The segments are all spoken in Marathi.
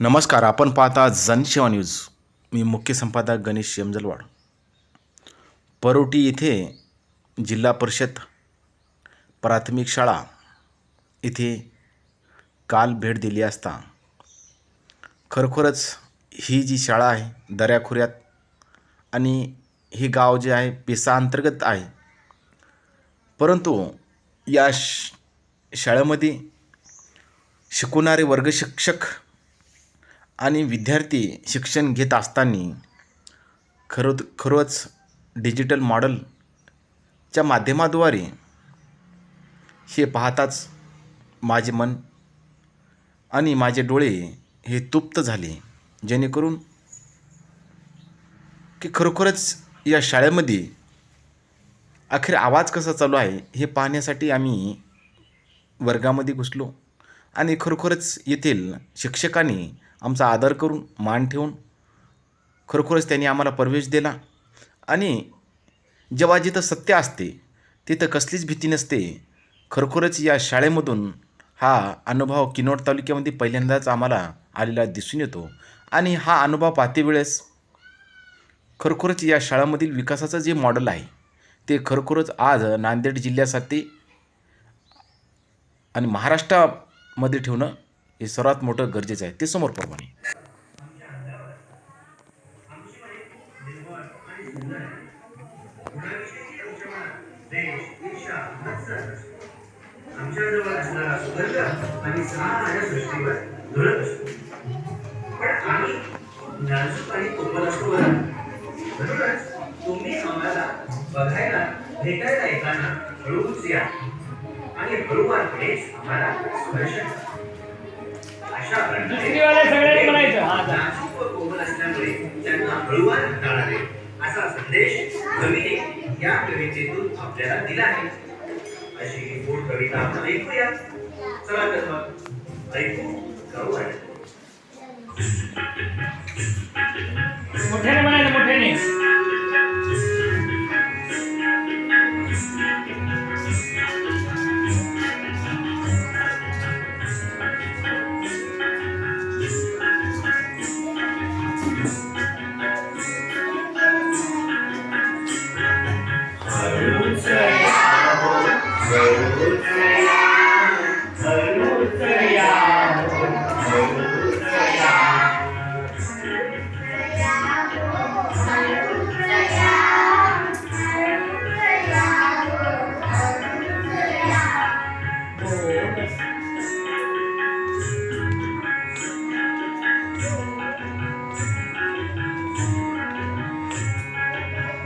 नमस्कार आपण पाहता जनसेवा न्यूज. मी मुख्य संपादक गणेश यमजलवाड. परोटी येथे जिल्हा परिषद प्राथमिक शाळा इथे काल भेट दिली असता. खरोखरच ही जी शाळा आहे दऱ्याखोऱ्यात आणि हे गाव जे आहे पेसा अंतर्गत आहे. परंतु या श शाळेमध्ये शिकवणारे वर्ग शिक्षक आणि विद्यार्थी शिक्षण घेत असताना खरं खरंच डिजिटल मॉडलच्या माध्यमाद्वारे हे पाहताच माझे मन आणि माझे डोळे हे तृप्त झाले. जेणेकरून की खरोखरच या शाळेमध्ये अखेर आवाज कसा चालू आहे हे पाहण्यासाठी आम्ही वर्गामध्ये घुसलो आणि खरोखरच येथील शिक्षकांनी आमचा आदर करून मान ठेवून खरोखरच त्यांनी आम्हाला प्रवेश दिला. आणि जेव्हा जिथं सत्य असते तिथं कसलीच भीती नसते. खरोखरच या शाळेमधून हा अनुभव किनोट तालुक्यामध्ये पहिल्यांदाच आम्हाला आलेला दिसून येतो. आणि हा अनुभव पाहते वेळेस खरोखरच या शाळामधील विकासाचं जे मॉडेल आहे ते खरोखरच आज नांदेड जिल्ह्यासाठी आणि महाराष्ट्रामध्ये ठेवणं हे सर्वात मोठं गरजेचं आहे. ते समोर प्रमाणे पण तुम्ही आम्हाला बघायला भेटायला येताना हळूच या. आणि हळूवारपणेच आम्हाला स्पर्श करा. अशा प्रकारे दुसरीवाले सगळे म्हणायचं, हा, असा संदेश कवीने या कवितेतून आपल्याला दिला आहे. अशी मूळ कविता आपण ऐकूया. चला तर मग ऐकू गाऊ मोठ्याने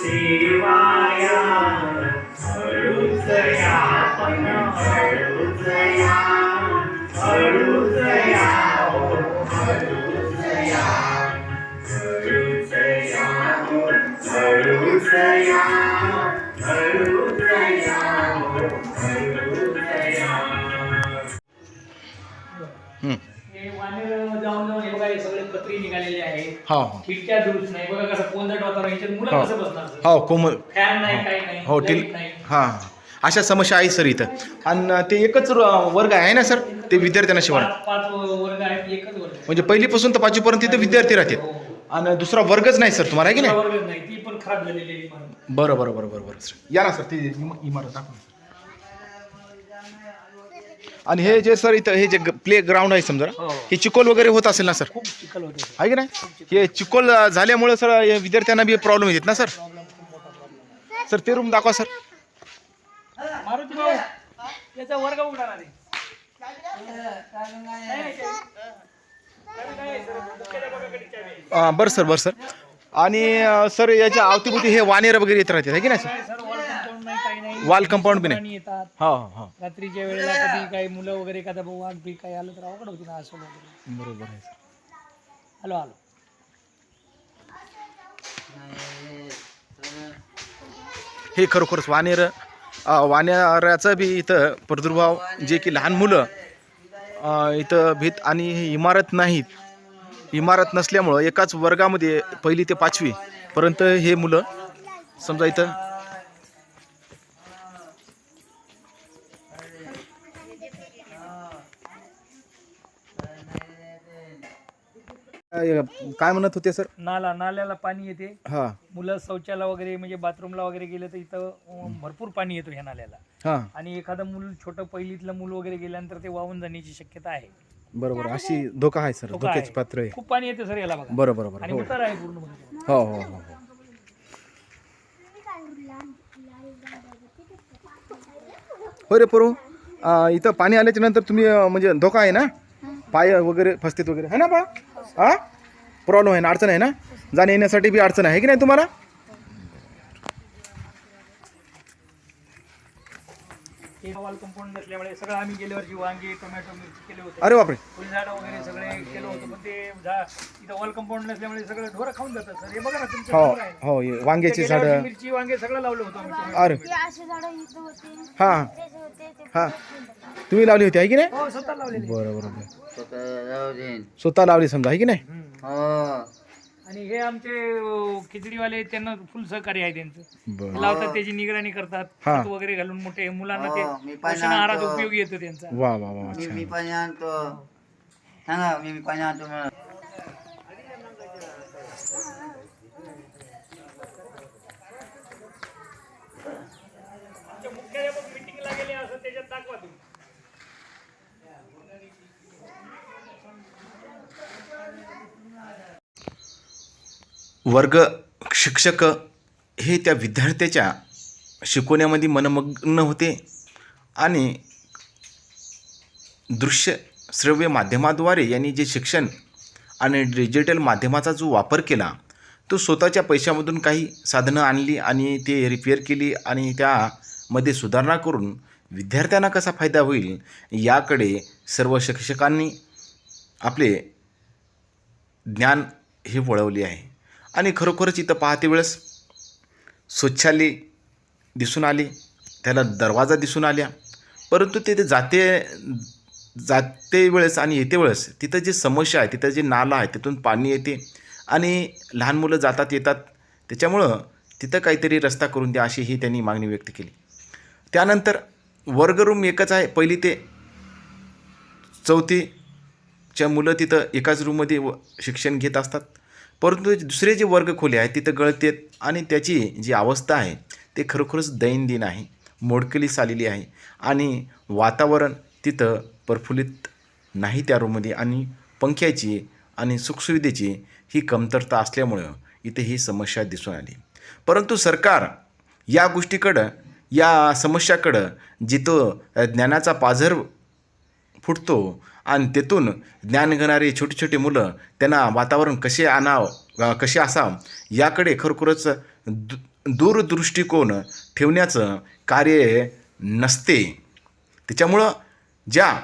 तो सेवाया हळूच या पण हळूच या हळूच या हो, हळूच या हळूच या हो, हो, हं. हे वानर जाऊन जाऊन हे बघा हे सगळे पत्री निघालेले आहे हो. हो खिडक्या दुरुस्त नाही. बघा कसं कोंदट वातावरण याच्यात मुलं हो. कसं बसणार हो कोमल. फॅन नाही काही नाही हो light टिल नाही. हां. अशा समस्या आहे सर इथं. आणि ते एकच र- वर्ग आहे ना सर? ते विद्यार्थ्यांना शिवाय. पाच पाच वर्ग आहेत एकच वर्ग आहे. म्हणजे पहिलीपासून तर पाचवीपर्यंत तिथे विद्यार्थी राहतील हो. आणि दुसरा वर्गच नाही सर तुम्हाला आहे की नाही? वर्गच नाही. ती पण खराब झालेली आहे इमारत. बरं बरं बरं बरं बरं सर. या ना सर ती इम- इमारत दाखवा आणि हे जे सर इथं हे जे प्ले ग्राउंड आहे समजा हो. हे चिकोल वगैरे होत असेल ना सर? खूप चिखल होते आहे की नाही? हे चिकोल झाल्यामुळे सर विद्यार्थ्यांना बी प्रॉब्लेम येतात ना सर? सर ते रूम दाखवा सर. मारुती भाऊ याचा वर्ग उघडणार आहे अं, बरं सर बरं सर. आणि अं, सर याच्या अवतीभोवती हे वानेर वगैरे येत राहते आहे की नाही सर काय sir wall compound Wall compound बी नाही. प्राणी येतात. हो हो रात्रीच्या वेळेला कधी काही मुलं वगैरे एखादा भाऊ वाघ बी काही आलं तर अवघड होती ना असं वगैरे. बरोबर आहे. सर आलो आलो हे खरोखरच वानेर अं, वानेराचा बी इथं प्रादुर्भाव जे की लहान मुलं अं, इथं भीत आणि हे इमारत नाहीत. इमारत नसल्यामुळं एकाच वर्गामध्ये पहिली ते पाचवी पर्यंत हे मुलं समजा इथं अं, काय म्हणत होते सर? नाला नाल्याला पाणी येते. हां. मुलं शौचाला वगैरे म्हणजे बाथरूमला वगैरे गेले तर इथं अं, भरपूर पाणी येतो ह्या नाल्याला. हां. आणि एखादं मूल छोटं पहिलीतलं मूल वगैरे गेल्यानंतर ते वाहून जाण्याची शक्यता आहे. बरोबर अशी धोका आहे सर धोका धोक्याचे. पात्र आहे. खूप पाणी येते सर याला बघा. बरोबर बरोबर आणि हो. उतार आहे पूर्ण म्हणजे. हो हो हो हो. हो रे परू अं, इथं पाणी आल्याच्यानंतर तुम्ही अं, म्हणजे धोका आहे ना? पाय वगैरे फसतेत वगैरे. आहे ना बा? हा? प्रॉब्लेम आहे ना अडचण आहे ना? जाण्या येण्यासाठी बी अडचण आहे की नाही तुम्हाला? वॉल नसल्यामुळे सगळं आम्ही गेल्या वर्षी वांगे टोमॅटो मिरची केले होते. अरे बापरे. फुलझाडं वगैरे सगळे केलं होतं पण ते झा इथं वॉल कंपाऊंड नसल्यामुळे सगळं ढोरं खाऊन जातात सर. हे बघा ना तुमच्या हो समोर आहे. हो हे वांग्याची गेल्या वर्षी झाडं. मिरची वांगे सगळं लावलं होतं आम्ही टोमॅटो. अरे. ते असे झाडं इथं होते हाँ. तेच होते ते हाँ. तुम्ही लावली होती आहे की नाही? हो स्वतः लावलेले बरं बरोबर स्वतः लावली. समजा आहे की नाही? आणि हे आमचे अं, खिचडीवाले त्यांना फुल सहकार्य आहे त्यांचं. बरं. लावतात त्याची निगराणी करतात हा. खत वगैरे घालून मोठे मुलांना हो, ते मी पण पोषण आहारात आणतो. उपयोगी येतो त्यांचा. वा वा वा मी अच्छा मी पाणी आणतो. सांगा मी मी पाणी आणतो मुख्याध्यापक मिटिंगला गेले असं त्याच्यात दाखवा तुम्ही वर्ग शिक्षक हे त्या विद्यार्थ्याच्या शिकवण्यामध्ये मनमग्न होते आणि दृश्य श्रव्य माध्यमाद्वारे यांनी जे शिक्षण आणि डिजिटल माध्यमाचा जो वापर केला तो स्वतःच्या पैशामधून काही साधनं आणली आणि ते रिपेअर केली आणि त्यामध्ये सुधारणा करून विद्यार्थ्यांना कसा फायदा होईल याकडे सर्व शिक्षकांनी आपले ज्ञान हे वळवले आहे. आणि खरोखरच इथं पाहते वेळेस स्वच्छाली दिसून आले त्याला दरवाजा दिसून आल्या. परंतु तिथे जाते जाते वेळेस आणि येते वेळेस तिथं जी समस्या आहे तिथं जे नाला आहे तिथून पाणी येते आणि लहान मुलं जातात येतात. त्याच्यामुळं तिथं काहीतरी रस्ता करून द्या अशी ही त्यांनी मागणी व्यक्त केली. त्यानंतर वर्गरूम एकच आहे. पहिली ते चौथीच्या मुलं तिथं एकाच रूममध्ये व शिक्षण घेत असतात. परंतु दुसरे जे वर्ग खोले आहेत तिथं गळतेत आणि त्याची जी अवस्था आहे ते खरोखरच दैनंदिन आहे. मोडकलीस आलेली आहे आणि वातावरण तिथं प्रफुल्लित नाही त्या रूममध्ये आणि पंख्याची आणि सुखसुविधेची ही कमतरता असल्यामुळं इथे ही समस्या दिसून आली. परंतु सरकार या गोष्टीकडं या समस्याकडं जिथं ज्ञानाचा पाझर फुटतो. आणि तेथून ज्ञान घेणारे छोटे छोटे मुलं त्यांना वातावरण कसे आणावं कसे असावं याकडे खरोखरच दु दूरदृष्टिकोन ठेवण्याचं कार्य नसते. त्याच्यामुळं ज्या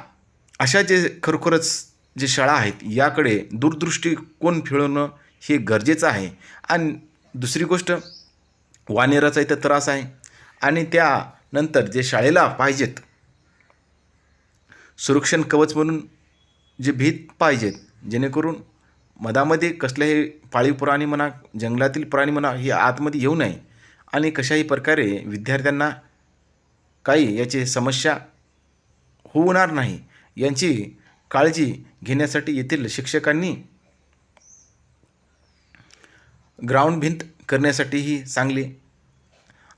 अशा जे खरोखरच जे शाळा आहेत याकडे दूरदृष्टिकोन फिळवणं हे गरजेचं आहे. आणि दुसरी गोष्ट वानेराचा इथं त्रास आहे. आणि त्यानंतर जे शाळेला पाहिजेत सुरक्षण कवच म्हणून जे भीत पाहिजेत जेणेकरून मधामध्ये कसल्याही पाळीव प्राणी म्हणा जंगलातील प्राणी म्हणा हे आतमध्ये येऊ नये. आणि कशाही प्रकारे विद्यार्थ्यांना काही याची समस्या होणार नाही यांची काळजी घेण्यासाठी येथील शिक्षकांनी ग्राउंड भिंत करण्यासाठीही चांगली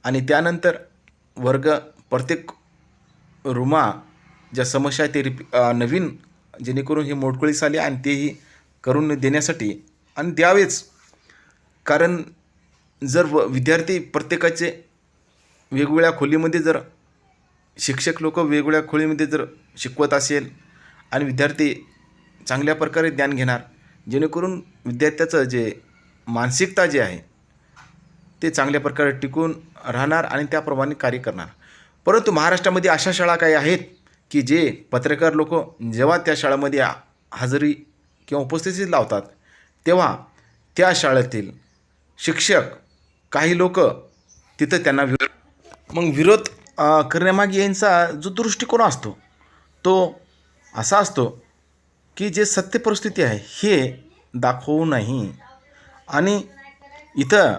आणि त्यानंतर वर्ग प्रत्येक रुमा ज्या समस्या आहेत ते रिपी नवीन जेणेकरून हे मोडकळीस आले आणि तेही करून देण्यासाठी आणि द्यावेच. कारण जर व विद्यार्थी प्रत्येकाचे वेगवेगळ्या खोलीमध्ये जर शिक्षक लोक वेगवेगळ्या खोलीमध्ये जर शिकवत असेल आणि विद्यार्थी चांगल्या प्रकारे ज्ञान घेणार जेणेकरून विद्यार्थ्याचं जे मानसिकता जे आहे ते चांगल्या प्रकारे टिकून राहणार आणि त्याप्रमाणे कार्य करणार. परंतु महाराष्ट्रामध्ये अशा शाळा काही आहेत? की जे पत्रकार लोक जेव्हा त्या शाळेमध्ये हजेरी किंवा उपस्थिती लावतात तेव्हा त्या शाळेतील शिक्षक काही लोक तिथं त्यांना विरोध मग विरोध करण्यामागे यांचा जो दृष्टिकोन असतो तो असा असतो की जे सत्य परिस्थिती आहे हे दाखवू नाही. आणि इथं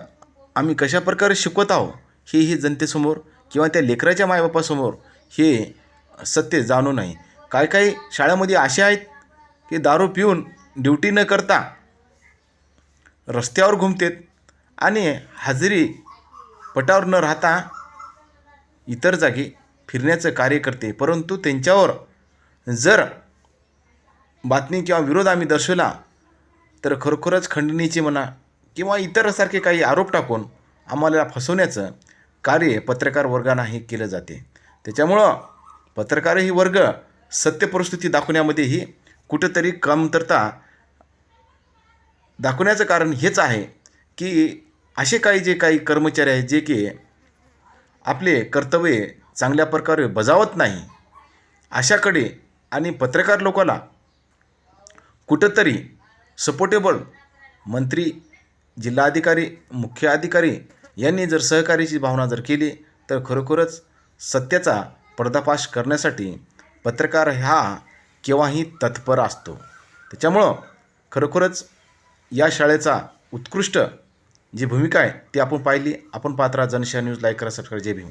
आम्ही कशा प्रकारे शिकवत आहो हे ही जनतेसमोर किंवा त्या लेकराच्या मायबापासमोर हे सत्य जाणू नाही काय काही शाळेमध्ये असे आहेत की दारू पिऊन ड्युटी न करता रस्त्यावर घुमतेत आणि हजेरी पटावर न राहता इतर जागी फिरण्याचं कार्य करते. परंतु त्यांच्यावर जर बातमी किंवा विरोध आम्ही दर्शवला तर खरोखरच खंडणीची म्हणा किंवा इतरसारखे काही आरोप टाकून आम्हाला फसवण्याचं कार्य पत्रकार वर्गांना हे केलं जाते. त्याच्यामुळं पत्रकार ही वर्ग सत्य परिस्थिती दाखवण्यामध्येही कुठंतरी कमतरता दाखवण्याचं कारण हेच आहे की असे काही जे काही कर्मचारी आहेत जे की आपले कर्तव्य चांगल्या प्रकारे बजावत नाही अशाकडे आणि पत्रकार लोकाला कुठंतरी सपोर्टेबल मंत्री जिल्हाधिकारी मुख्य अधिकारी यांनी जर सहकार्याची भावना जर केली तर खरोखरच सत्याचा पर्दाफाश करण्यासाठी पत्रकार हा केव्हाही तत्पर असतो. त्याच्यामुळं खरोखरच या शाळेचा उत्कृष्ट जी भूमिका आहे ती आपण पाहिली. आपण पात्रा जनशा न्यूज लाईक करा सबस्क्राईब जे भीम.